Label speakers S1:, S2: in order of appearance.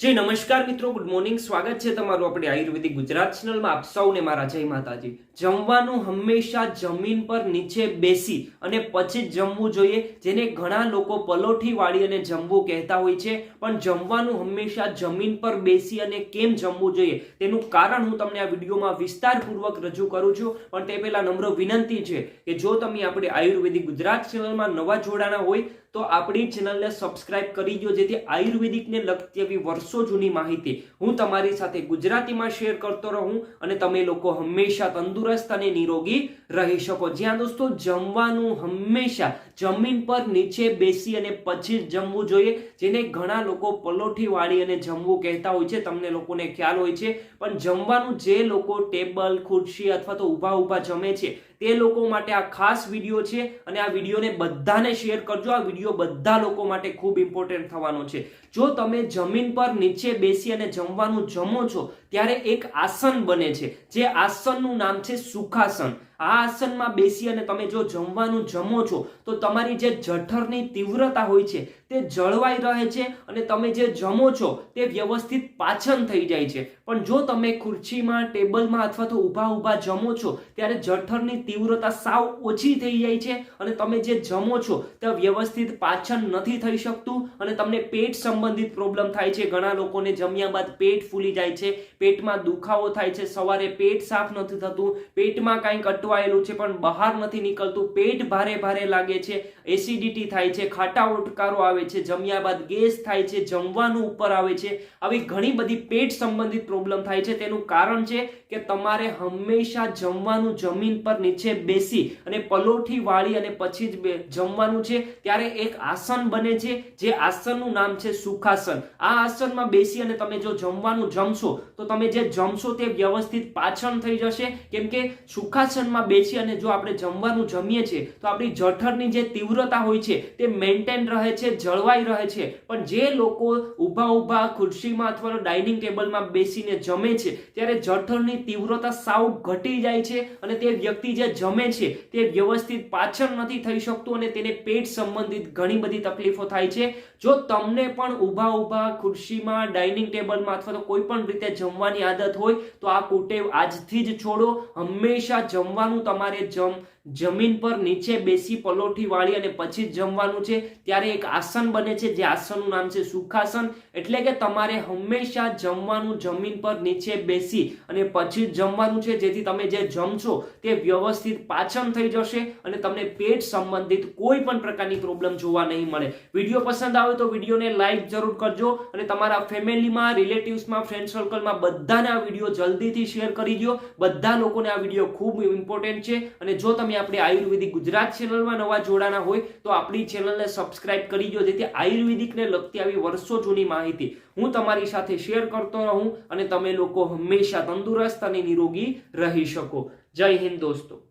S1: જી, નમસ્કાર મિત્રો. Good morning સ્વાગત છે તમારું આપણે આયુર્વેદિક ગુજરાત ચેનલમાં આપ સૌને મારા જય માતાજી. જમવાનું હંમેશા જમીન પર નીચે બેસી અને પછી જ જમવું જોઈએ, જેને ઘણા લોકો પલોઠી વાળી અને જમવું કહેતા હોય છે. પણ જમવાનું હંમેશા જમીન પર બેસી અને કેમ જમવું જોઈએ? તેનું કારણ હું તમને આ વિડીયોમાં વિસ્તારપૂર્વક રજૂ કરું છું. પણ તે પહેલા નમ્ર વિનંતી છે કે જો તમે આપણે આયુર્વેદિક ગુજરાત ચેનલમાં નવા જોડાણા હોય, તો આપણી ચેનલને સબસ્ક્રાઇબ કરી દો, જેથી આયુર્વેદિકને લગતી એવી વર્ષો જૂની માહિતી. હું તમારી સાથે ગુજરાતીમાં શેર કરતો રહું અને તમે લોકો હંમેશા તંદુરસ્ત અને નિરોગી રહી શકો. જ્યાં દોસ્તો, જમવાનું હંમેશા જમીન પર નીચે બેસી અને પછી જમવું જોઈએ. જેને ઘણા લોકો પલોઠી વાળી અને જમવું કહેતા હોય છે, તમને લોકોને ખ્યાલ હોય છે. પણ જમવાનું જે લોકો ટેબલ, ખુરશી અથવા તો ઊભા ઊભા જમે છે, તે લોકો માટે આ ખાસ વીડિયો છે અને આ વિડીયોને બધાને શેર કરજો. આ વીડિયો બધા લોકો માટે ખૂબ ઇમ્પોર્ટન્ટ થવાનો છે. જો તમે જમીન પર નીચે બેસી અને જમવાનું જમો છો ત્યારે એક આસન બને છે. જે આસનનું નામ છે સુખાસન. આ આસનમાં બેસી અને તમે જો જમવાનું જમો છો, તો તમારી જે જઠરની તીવ્રતા હોય છે, તે જળવાઈ રહે છે અને તમે જે જમો છો, તે વ્યવસ્થિત પાચન થઈ જાય છે. પણ જો તમે ખુરશીમાં, ટેબલમાં અથવા તો ઊભા ઊભા જમો છો, ત્યારે જઠરની તીવ્રતા સાવ ઓછી થઈ જાય છે અને તમે જે જમો છો, તે વ્યવસ્થિત પાચન નથી થઈ શકતું અને તમને પેટ સંબંધિત પ્રોબ્લેમ થાય છે. ઘણા લોકોને જમ્યા બાદ પેટ ફૂલી જાય છે પેટમાં દુખાવો થાય છે. સવારે પેટ સાફ નથી થતું, પેટમાં કંઈક અટવાયેલું છે પણ બહાર નથી નીકળતું. પેટ ભારે ભારે લાગે છે, એસિડિટી થાય છે, ખાટા ઉટકારો આવે છે, જમ્યા બાદ ગેસ થાય છે, જમવાનું ઉપર આવે છે. આવી ઘણી બધી પેટ સંબંધિત પ્રોબ્લેમ થાય છે. તેનું કારણ છે કે તમારે હંમેશા જમવાનું જમીન પર નીચે બેસી અને પલોઠી વાળી અને પછી જ જમવાનું છે. ત્યારે એક આસન બને છે, જે આસનનું નામ છે સુખાસન. આ આસનમાં બેસી અને તમે જો જમવાનું જમશો, તો તમે જે જમશો તે વ્યવસ્થિત પાચન થઈ જશે. કેમ કે સુખાસનમાં બેસી અને જો આપણે જમવાનું જમીએ છીએ, તો આપણી જઠરની જે તીવ્રતા હોય છે, તે મેન્ટેન રહે છે, જળવાઈ રહે છે. પણ જે લોકો ઊભા ઊભા ખુરશીમાં અથવા તો ડાઇનિંગ ટેબલમાં બેસીને જમે છે, ત્યારે જઠરની તીવ્રતા સાવ ઘટી જાય છે અને તે વ્યક્તિ જે જમે છે, તે વ્યવસ્થિત પાચન નથી થઈ શકતું અને તેને પેટ સંબંધિત ઘણી બધી તકલીફો થાય છે. જો તમને પણ ઊભા ઊભા ખુરશીમાં ડાઇનિંગ ટેબલમાં અથવા તો કોઈ પણ રીતે જમવાની આદત હોય તો આ કુટેવ આજથી જ છોડો. હંમેશા જમવાનું તમારે જમ જમીન પર નીચે બેસી પલોઠી વાળી અને પછી જમવાનું છે, ત્યારે એક આસન બને છે, જે આસનનું નામ છે સુખાસન. એટલે કે તમારે હંમેશા જમવાનું જમીન પર નીચે બેસી અને પછી જમવાનું છે, જેથી તમે જે જમશો તે વ્યવસ્થિત પાચન થઈ જશે અને તમને પેટ સંબંધિત કોઈ પણ પ્રકારની પ્રોબ્લેમ જોવા નહીં મળે. વીડિયો પસંદ આવે તો વિડીયોને લાઈક જરૂર કરજો અને તમારા ફેમિલીમાં, રિલેટિવ્સમાં ફ્રેન્ડ સર્કલમાં બધાને આ વીડિયો જલ્દીથી શેર કરી દો બધા લોકોને આ વીડિયો ખૂબ ઇમ્પોર્ટન્ટ છે અને જો તમે આયુર્વેદિક ગુજરાત ચેનલમાં નવા જોડાના હોય, તો આપણી ચેનલને સબસ્ક્રાઇબ કરી દો, જેથી આયુર્વેદિકને લગતી આવી વર્ષો જૂની માહિતી હું તમારી સાથે શેર કરતો રહું અને તમે લોકો હંમેશા તંદુરસ્ત અને નિરોગી રહી શકો. જય હિન્દ દોસ્તો.